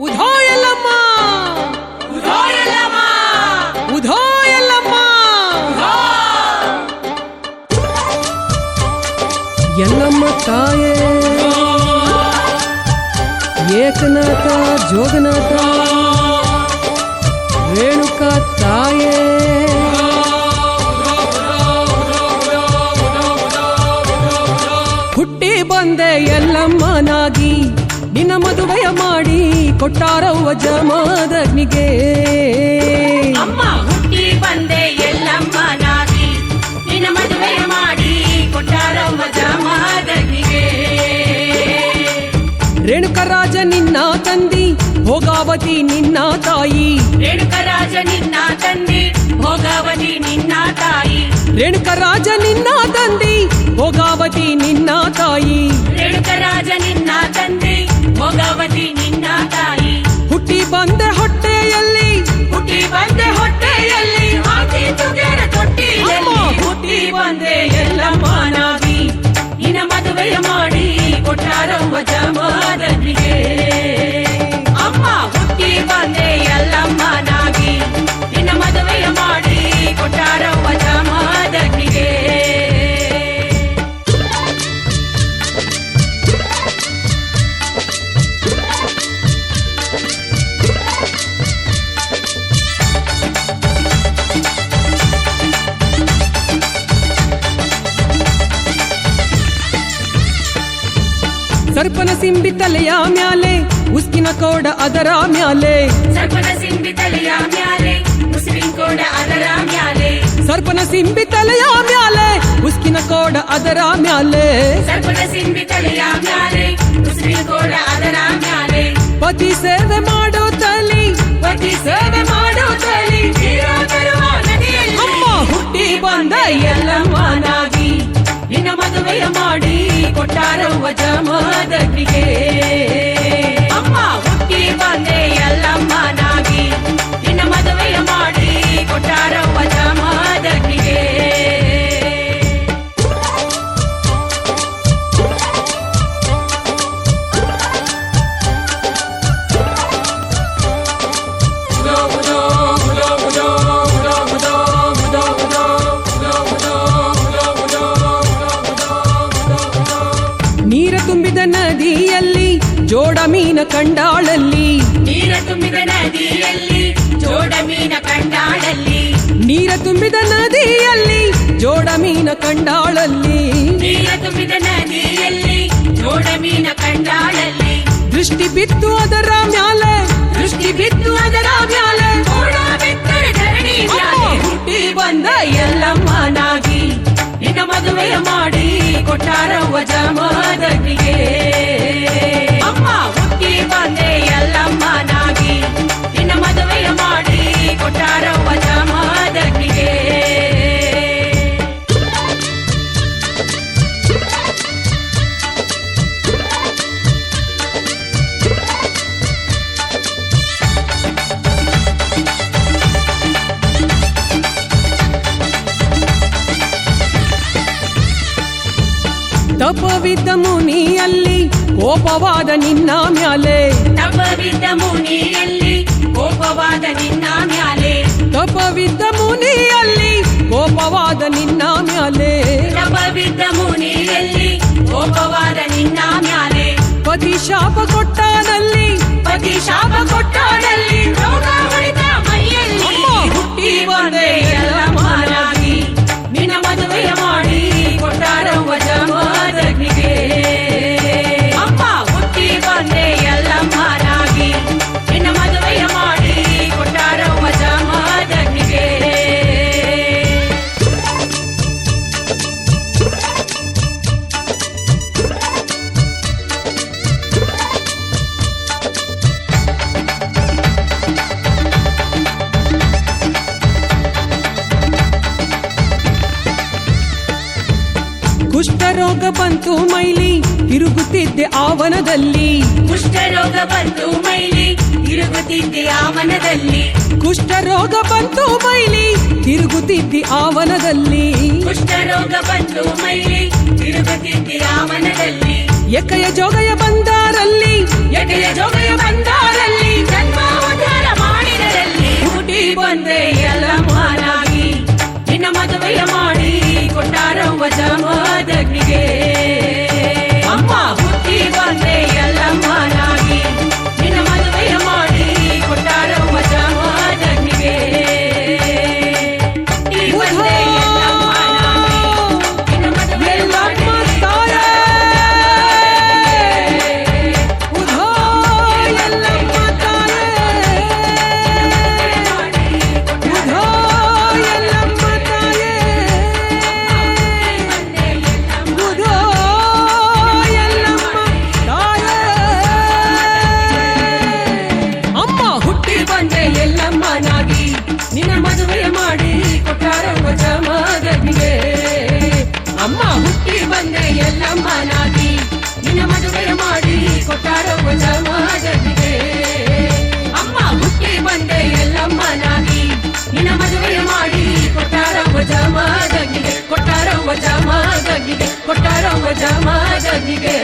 ಉಧೋ ಎಲ್ಲಮ್ಮ ಉಧೋ ಎಲ್ಲಮ್ಮ ಎಲ್ಲಮ್ಮ ತಾಯೇ. ಏಕನಾಥ ಜೋಗನಾಥ. ರೇಣುಕಾ ತಾಯೇ. ಹುಟ್ಟಿ ಬಂದೆ ಎಲ್ಲಮ್ಮನಾಗಿ. ನಿನ್ನ ಮದುವೆಯ ಮಾಡಿ ಕೊಟ್ಟಾರವ್ವ ಜಮಾದಗ್ನಿಗೆ ಅಮ್ಮ ಹುಟ್ಟಿ ಬಂದೆ ಎಲ್ಲಮ್ಮನಾಗಿ ನಿನ್ನ ಮದುವೆ ಮಾಡಿ ಕೊಟ್ಟಾರಮ್ಮ ಜಮಾದನಿಗೆ ರೇಣುಕರಾಜ ನಿನ್ನ ತಂದಿ ಭೋಗಾವತಿ ನಿನ್ನ ತಾಯಿ. ರೇಣುಕರಾಜ ನಿನ್ನ ತಂದಿ ಭೋಗಾವತಿ ನಿನ್ನ ತಾಯಿ. ರೇಣುಕರಾಜ ನಿನ್ನ ತಂದಿ ಭೋಗಾವತಿ ನಿನ್ನ ತಾಯಿ. ರೇಣುಕರಾಜ ನಿನ್ನ ಕೊಟ್ಟಾರವ್ವ ಜಮಾದನಿಗೆ ಸರ್ಪನ ಸಿಂಬಿ ತಲೆಯ ಮ್ಯಾಲೆ ಉಸ್ಕಿನ ಕೋಡ ಅದರ ಮ್ಯಾಲೆ. ಸರ್ಪದ ಸಿಂಬಿ ತಲೆಯ ಮ್ಯಾಲೆ ಮುಸ್ಲಿಂ ಕೋಡ ಅದರ ಮ್ಯಾಲೆ. ಸರ್ಪನ ಸಿಂಬಿ ತಲೆಯ ಮ್ಯಾಲೆ ಉಸ್ಕಿನ ಕೋಡ ಅದರ ಮ್ಯಾಲೆ. ಸರ್ಪದ ಸಿಂಬಿ ತಲೆಯ ಮ್ಯಾಲೆ ಮುಸ್ಲಿಂ ಕೋಡ ಅದರ ಮ್ಯಾಲೆ. ಪತಿ ಸೇವೆ ಮಾಡೋ ಕೊಟ್ಟಾರವ್ವ ಜಮದಗ್ನಿಗೆ ಅಮ್ಮ ಜೋಡ ಮೀನ ಕಂಡಾಳಲ್ಲಿ. ನೀರ ತುಂಬಿದ ನದಿಯಲ್ಲಿ ಜೋಡ ಮೀನ ಕಂಡಾಳಲ್ಲಿ. ನೀರ ತುಂಬಿದ ನದಿಯಲ್ಲಿ ಜೋಡ ಮೀನ ಕಂಡಾಳಲ್ಲಿ. ನೀರ ತುಂಬಿದ ನದಿಯಲ್ಲಿ ಜೋಡ ಮೀನ ಕಂಡಾಳಲ್ಲಿ. ದೃಷ್ಟಿ ಬಿತ್ತು ಅದರ ಮ್ಯಾಲೆ ದೃಷ್ಟಿ ಬಿತ್ತು ಅದರ ಮ್ಯಾಲೆ. ಹುಟ್ಟಿ ಬಂದ ಎಲ್ಲಮ್ಮನಾಗಿ. ನಿನ್ನ ಮದುವೆಯ ಮಾಡಿ ಕೊಟ್ಟಾರ ಜಮದಗ್ನಿಗೆ ತಪವಿದ್ದ ಮುನಿಯಲ್ಲಿ ಕೋಪವಾದ ನಿನ್ನ ಮ್ಯಾಲೆ. ತಪವಿದ್ದ ಮುನಿಯಲ್ಲಿ ಕೋಪವಾದ ನಿನ್ನ ಮ್ಯಾಲೆ. ತಪವಿದ್ದ ಮುನಿಯಲ್ಲಿ ಕೋಪವಾದ ನಿನ್ನ ಮ್ಯಾಲೆ. ತಪವಿದ್ದ ಮುನಿಯಲ್ಲಿ ಕೋಪವಾದ ನಿನ್ನ ಮ್ಯಾಲೆ. ಪತಿ ಶಾಪ ಕೊಟ್ಟಾನಲ್ಲಿ ಪತಿ ಶಾಪ ಕೊಟ್ಟಾಡಲ್ಲಿ ತಿರುಗುತ್ತಿದ್ದೆ ಆವನದಲ್ಲಿ. ಕುಷ್ಠರೋಗ ಬಂತು ಮೈಲಿ ತಿರುಗುತ್ತಿದ್ದೆ ಆವನದಲ್ಲಿ. ಕುಷ್ಠರೋಗ ಬಂತು ಮೈಲಿ ತಿರುಗುತ್ತಿದ್ದೆ ಆವನದಲ್ಲಿ. ಕುಷ್ಠರೋಗ ಬಂತು ಮೈಲಿ ತಿರುಗುತ್ತಿದ್ದೆ ಆವನದಲ್ಲಿ. ಎಕಯ ಜೋಗಯ ಬಂದಾರಲ್ಲಿ ಎಕಯ ಜೋಗಯ ಬಂದಾರಲ್ಲಿ ಜನ್ಮೋದ್ಧಾರ ಮಾಡಿದರಲ್ಲಿ. ಹುಟ್ಟಿ ಬಂದೆ ಎಲ್ಲ ಮಹಾನಾಗಿ ನಿನ್ನ ಮದುವೆಯ ಮಾಡಿ ಕೊಟ್ಟಾರವ್ವ ಜಮದಗ್ನಿಗೆ புத்தி வந்தே ಮಾತಾಡುವ ಸಮಾಜವಿದೆ ಅಮ್ಮ ಹುಟ್ಟಿ ಬಂದೆ ಎಲ್ಲಮ್ಮ ನಾಗಿ ನಿನ್ನ ಮದುವೆ ಮಾಡಿ ಕೊಟ್ಟಾರವ ಜಮಾದಗಿಗೆ ಕೊಟ್ಟಾರವ ಜಮಾದಗಿಗೆ ಕೊಟ್ಟಾರವ ಜಮಾದಗಿಗೆ